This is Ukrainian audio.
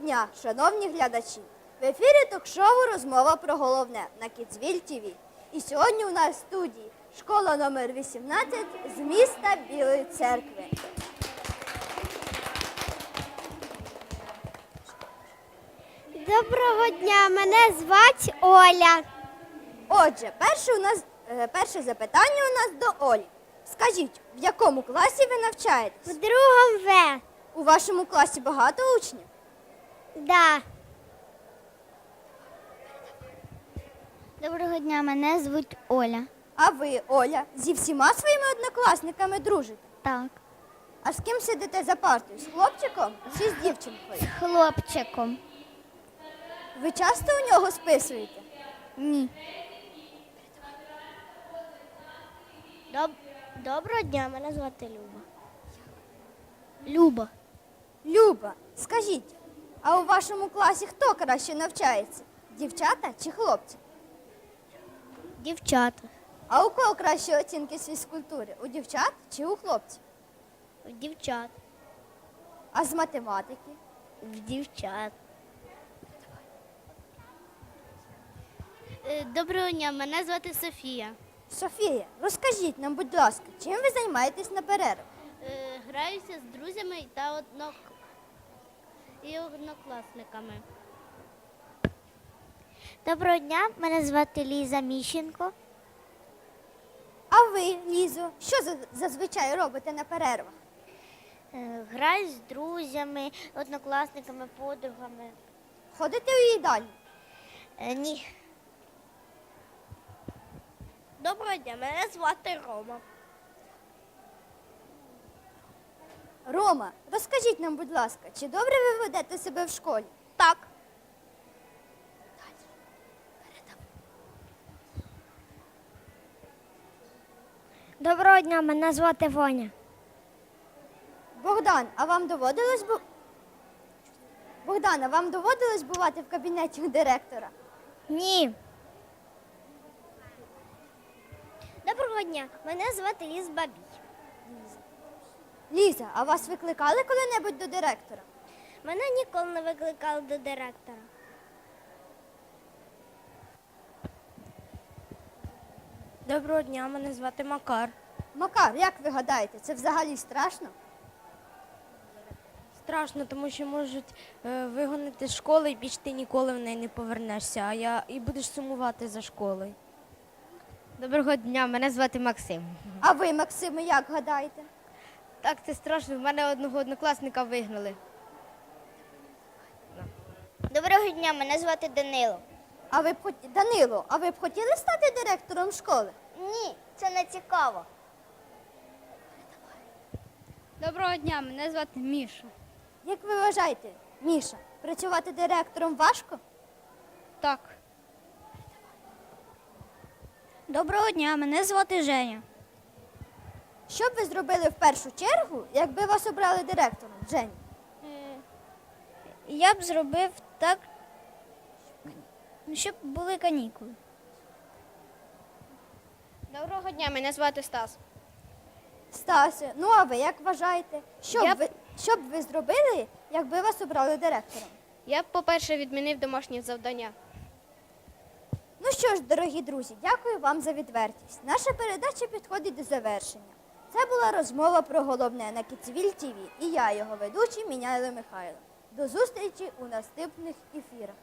дня, шановні глядачі! В ефірі ток-шоу розмова про головне на Кіцвіль ТВ. І сьогодні у нас в студії школа номер 18 з міста Білої церкви. Доброго дня, мене звати Оля. Отже, перше, у нас, е, перше запитання у нас до Олі. Скажіть, в якому класі ви навчаєтесь? В другому В. У вашому класі багато учнів? Да. Доброго дня, мене звуть Оля. А ви, Оля, зі всіма своїми однокласниками дружите? Так. А з ким сидите за партою? З хлопчиком чи з дівчинкою? З хлопчиком. Ви часто у нього списуєте? Ні. Доб... Доброго дня, мене звати Люба. Люба. Люба, скажіть, а у вашому класі хто краще навчається? Дівчата чи хлопці? Дівчата. А у кого кращі оцінки з фізкультури? У дівчат чи у хлопців? У Дівчат. А з математики? В дівчат. Е, Доброго дня, мене звати Софія. Софія, розкажіть нам, будь ласка, чим ви займаєтесь на перервах? Е, Граюся з друзями та однок... і однокласниками. Доброго дня, мене звати Ліза Міщенко. А ви, Лізо, що зазвичай робите на перервах? Е, Граю з друзями, однокласниками, подругами. Ходите у їдальню? Е, ні. Доброго дня, мене звати Рома. Рома, розкажіть нам, будь ласка, чи добре ви ведете себе в школі? Так. Доброго дня, мене звати Воня. Богдан, а вам доводилось бу... Богдан, а вам доводилось бувати в кабінеті у директора? Ні. Доброго дня, мене звати Ліз Бабій. Ліза, а вас викликали коли-небудь до директора? Мене ніколи не викликали до директора. Доброго дня, мене звати Макар. Макар, як ви гадаєте, це взагалі страшно? Страшно, тому що можуть е, вигонити з школи і більш ти ніколи в неї не повернешся, а я і будеш сумувати за школою. Доброго дня, мене звати Максим. А ви, Максиме, як гадаєте? Так, це страшно. В мене одного однокласника вигнали. Доброго дня, мене звати Данило. А ви б хот... Данило, а ви б хотіли стати директором школи? Ні, це не цікаво. Доброго дня, мене звати Міша. Як ви вважаєте, Міша, працювати директором важко? Так. Доброго дня, мене звати Женя. Що б ви зробили в першу чергу, якби вас обрали директором, Жень? Я б зробив так, щоб були канікули. Доброго дня, мене звати Стас. Стасю, ну а ви як вважаєте, що, Я б ви, що б ви зробили, якби вас обрали директором? Я б, по-перше, відмінив домашні завдання. Ну що ж, дорогі друзі, дякую вам за відвертість. Наша передача підходить до завершення. Це була розмова про головне на Кіцвіль ТВ і я, його ведучий Міняйло Михайло. До зустрічі у наступних ефірах.